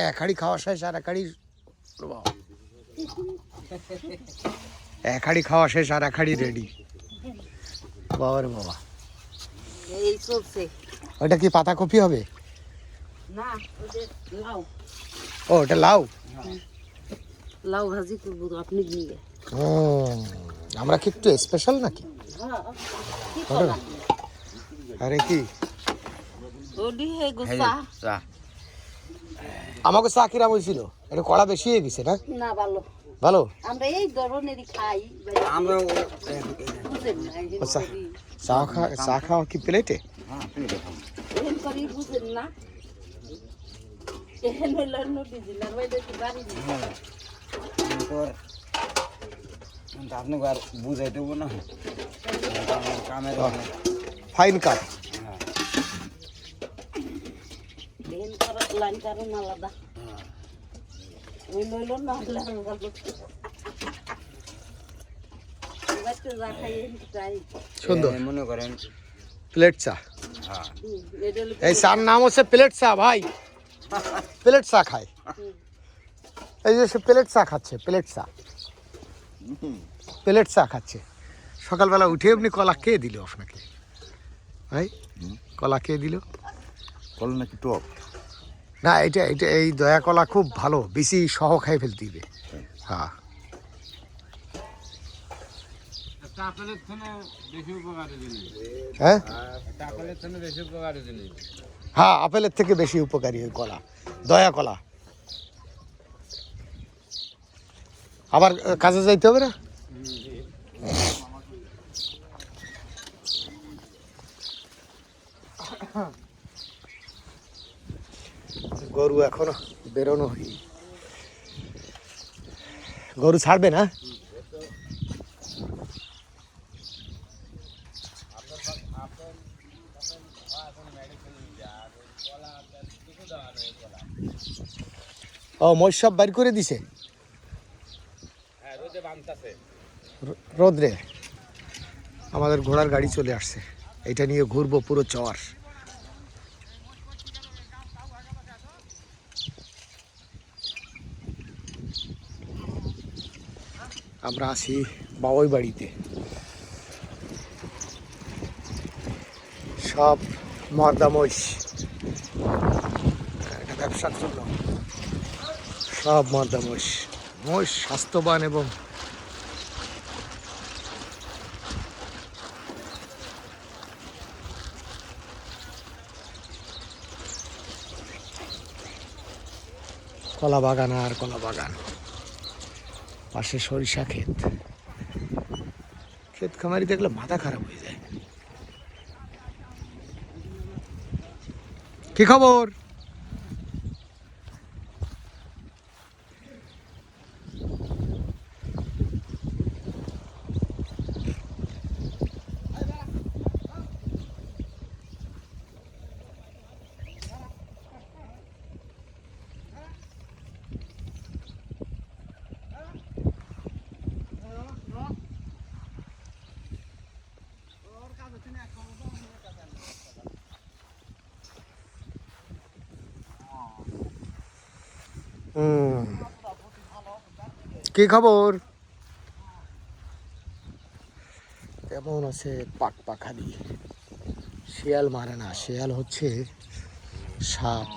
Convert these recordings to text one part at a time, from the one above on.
এক হাড়ি খাওয়া শেষ আর এক হাড়ি এক হাড়ি খাওয়া শেষ আর এক হাড়ি রেডি বাবা। রে বাবা ওটা কি পাতা কপি হবে? না লাউ। ও ওটা লাউ? লাউ ভাজি করব আপনি হুম, আমরা কি একটু স্পেশাল নাকি? হ্যাঁ আরে কি? ওডি হে গোসা। আমাকে চা কিরাম হয়েছিল এটা কড়া বেশি হয়ে গেছে না? না ভালো। ভালো? আমরা এই ধরনেরই খাই। আমরা আচ্ছা চা খা চা খাওয়া কি প্লেটে বাইরে তো আপনাকে আর বুঝাই দেবো না। কামের ফাইন কাট এহেন করা লাইন কারণ আলাদা। ওই লইল না হলে আর গল্প বাচ্চা যা খাই এহেন চাই সুন্দর মনে করেন। প্লেট চা। হ্যাঁ। এই চার নাম হচ্ছে প্লেট চা ভাই। প্লেট চা খায়। এই যে সে প্লেট চা খাচ্ছে প্লেট চা। প্লেট চা খাচ্ছে। সকালবেলা উঠে আপনি কলা কে দিল আপনাকে। ভাই কলা কে দিল। কল নাকি টক? না এটা এটা এই দয়া কলা খুব ভালো বেশি সহ খাই ফেলতে দিবে হ্যাঁ। হ্যাঁ? হ্যাঁ আপেলের থেকে বেশি উপকারী ওই কলা দয়া কলা। আবার কাজে যাইতে হবে না? গরু এখনও বেরোনো হয়নি। গরু ছাড়বে না? ও, মহিষ সব বাইর করে দিছে? রোদ্রে। আমাদের ঘোড়ার গাড়ি চলে আসছে। এটা নিয়ে ঘুরবো পুরো চর। আমরা আছি বাবুই বাড়িতে সব মর্দা মহিষ। এটা ব্যবসার জন্য। সব মর্দা মহিষ। মহিষ স্বাস্থ্যবান এবং কলা বাগান আর কলা বাগান পাশে সরিষা ক্ষেত। ক্ষেত খামারি দেখলে মাথা খারাপ হয়ে যায়। কি খবর? কি খবর? কেমন আছে পাক পাখালি? শিয়াল মারে না, শিয়াল হচ্ছে সাপ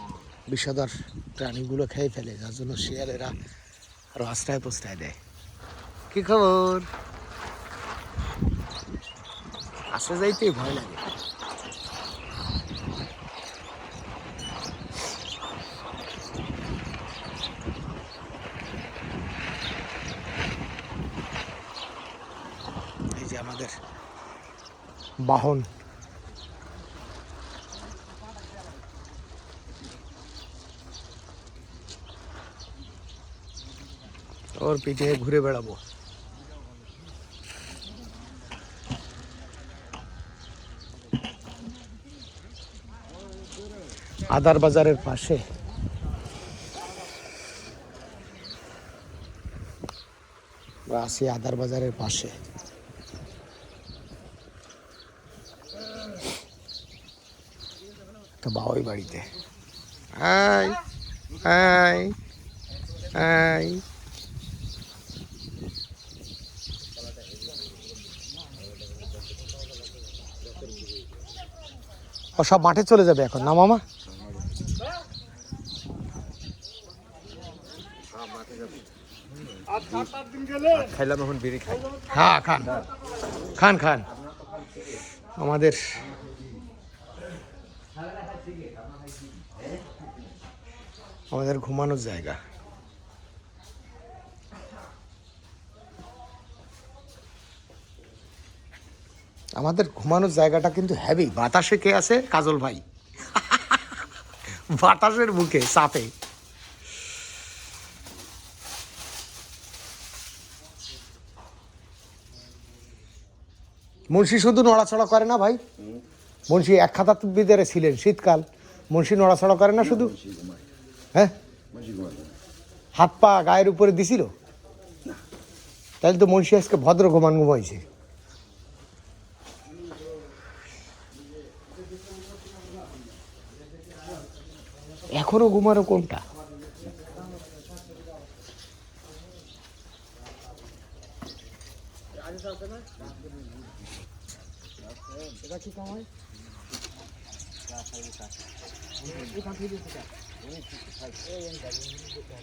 বিষধর প্রাণীগুলো খেয়ে ফেলে, যার জন্য শিয়ালেরা রাস্তায় পোস্তায় দেয়। কি খবর? আসে যাইতেই ভয় লাগে। আমাদের। বাহন। ওর পিঠে ঘুরে বেড়াবো। আদার বাজারের পাশে। আছি আদার বাজারের পাশে। একটা বাউই বাড়িতে। ও সব মাঠে চলে যাবে এখন না মামা? খাইলাম এখন বিড়ি খাই। হ্যাঁ খান। খান খান। আমাদের আমাদের ঘুমানোর জায়গা। আমাদের ঘুমানোর জায়গাটা কিন্তু হ্যাভি বাতাসে কে আছে? কাজল ভাই। বাতাসের বুকে চাপে মুন্সি শুধু নড়াচড়া করে না ভাই? মুন্সি এক খাতা ভিতরে ছিলেন শীতকাল। মুন্সি নড়াচড়া করে না শুধু? হ্যাঁ? হাত পা গায়ের উপরে দিছিল? তাহলে তো মনীষী আজকে ভদ্র ঘুমান ঘুমাইছে এখনও ঘুমারো কোনটা? 东西，哎，哎，你这个。